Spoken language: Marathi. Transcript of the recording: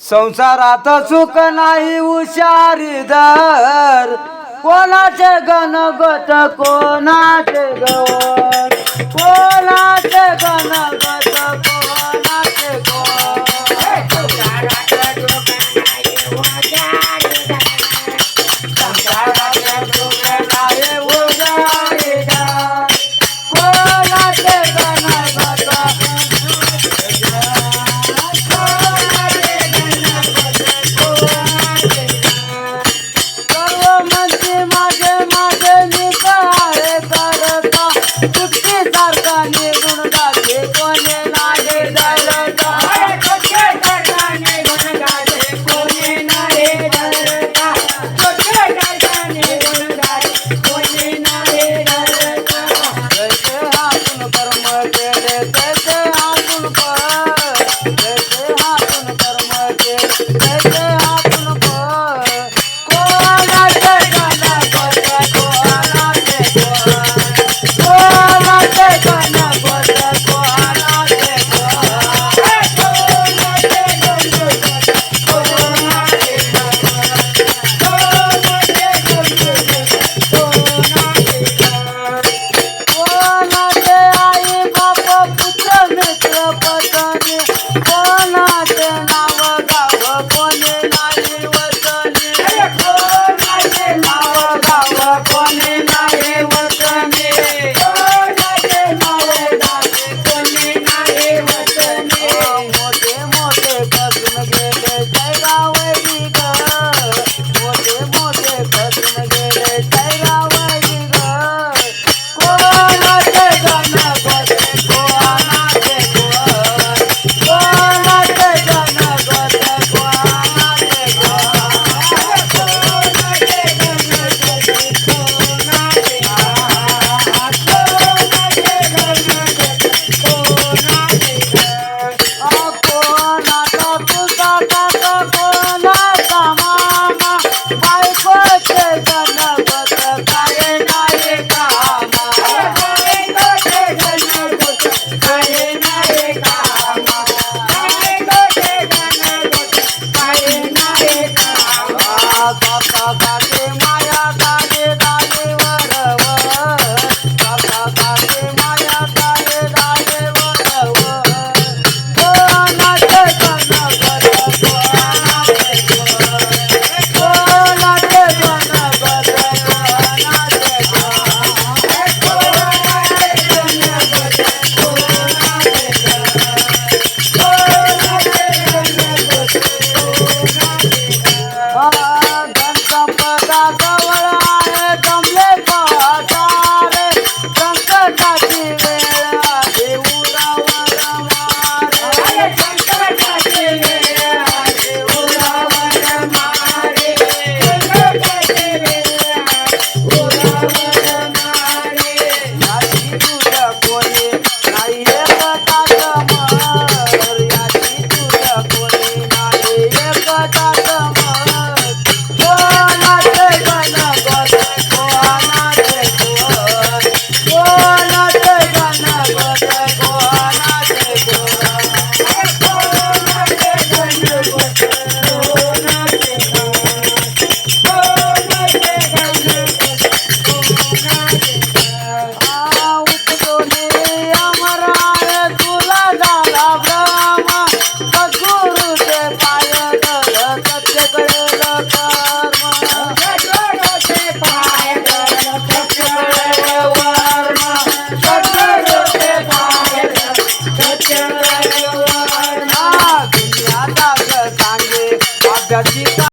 संसारात सुख नाही हुशारी दर कोणाचे गणगत कोणाचे गवत? कोणाचे गणगत करो